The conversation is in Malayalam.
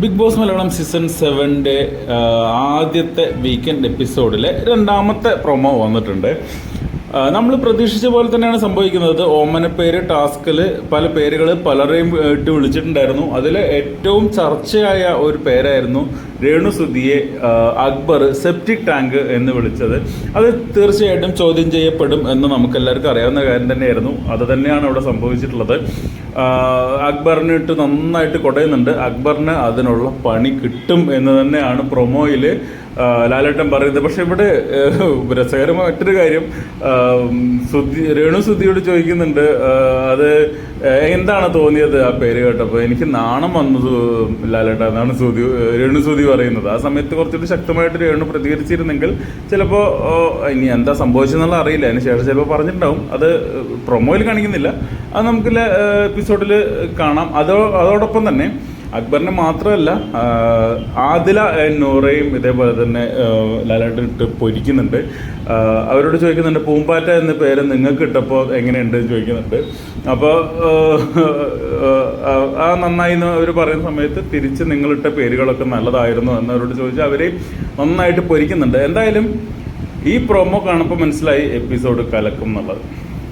ബിഗ് ബോസ് മലയാളം സീസൺ സെവന്റെ ആദ്യത്തെ വീക്കെൻഡ് എപ്പിസോഡിലെ രണ്ടാമത്തെ പ്രൊമോ വന്നിട്ടുണ്ട്. നമ്മൾ പ്രതീക്ഷിച്ച പോലെ തന്നെയാണ് സംഭവിക്കുന്നത്. ഓമനപ്പേര് ടാസ്കിൽ പല പേരുകൾ പലരെയും ഇട്ട് വിളിച്ചിട്ടുണ്ടായിരുന്നു. അതിൽ ഏറ്റവും ചർച്ചയായ ഒരു പേരായിരുന്നു രേണുസുതിയെ അക്ബർ സെപ്റ്റിക് ടാങ്ക് എന്ന് വിളിച്ചത്. അത് തീർച്ചയായിട്ടും ചോദ്യം ചെയ്യപ്പെടും എന്ന് നമുക്ക് എല്ലാവർക്കും അറിയാവുന്ന കാര്യം തന്നെയായിരുന്നു. അത് തന്നെയാണ് അവിടെ സംഭവിച്ചിട്ടുള്ളത്. അക്ബറിനിട്ട് നന്നായിട്ട് കൊടയുന്നുണ്ട്. അക്ബറിന് അതിനുള്ള പണി കിട്ടും എന്ന് തന്നെയാണ് പ്രൊമോയിൽ ലാലേട്ടൻ പറയുന്നത്. പക്ഷേ ഇവിടെ രസകരമായ മറ്റൊരു കാര്യം സുധി രേണു സുധിയോട് ചോദിക്കുന്നുണ്ട് അത് എന്താണ് തോന്നിയത് ആ പേര് കേട്ടപ്പോൾ എനിക്ക് നാണം വന്നു ലാലേട്ട എന്നാണ് സുധി രേണു സുധി പറയുന്നത്. ആ സമയത്ത് കുറച്ചുകൂടി ശക്തമായിട്ട് രേണു പ്രതികരിച്ചിരുന്നെങ്കിൽ ചിലപ്പോൾ ഇനി എന്താ സംഭവിച്ചെന്നുള്ള അറിയില്ല. അതിന് ശേഷം ചിലപ്പോൾ പറഞ്ഞിട്ടുണ്ടാവും. അത് പ്രൊമോയിൽ കാണിക്കുന്നില്ല. അത് നമുക്ക് എപ്പിസോഡിൽ കാണാം. അതോ അതോടൊപ്പം തന്നെ അക്ബറിനെ മാത്രമല്ല ആദില നൂറയും ഇതേപോലെ തന്നെ ലാലായിട്ട് ഇട്ട് പൊരിക്കുന്നുണ്ട്. അവരോട് ചോദിക്കുന്നുണ്ട് പൂമ്പാറ്റ എന്ന പേര് നിങ്ങൾക്ക് ഇട്ടപ്പോൾ എങ്ങനെയുണ്ട് എന്ന് ചോദിക്കുന്നുണ്ട്. അപ്പോൾ ആ നന്നായി എന്ന് അവർ പറയുന്ന സമയത്ത് തിരിച്ച് നിങ്ങളിട്ട പേരുകളൊക്കെ നല്ലതായിരുന്നു എന്നവരോട് ചോദിച്ചാൽ അവരെയും നന്നായിട്ട് പൊരിക്കുന്നുണ്ട്. എന്തായാലും ഈ പ്രൊമോ കാണുമ്പോൾ മനസ്സിലായി എപ്പിസോഡ് കലക്കും എന്നുള്ളത്.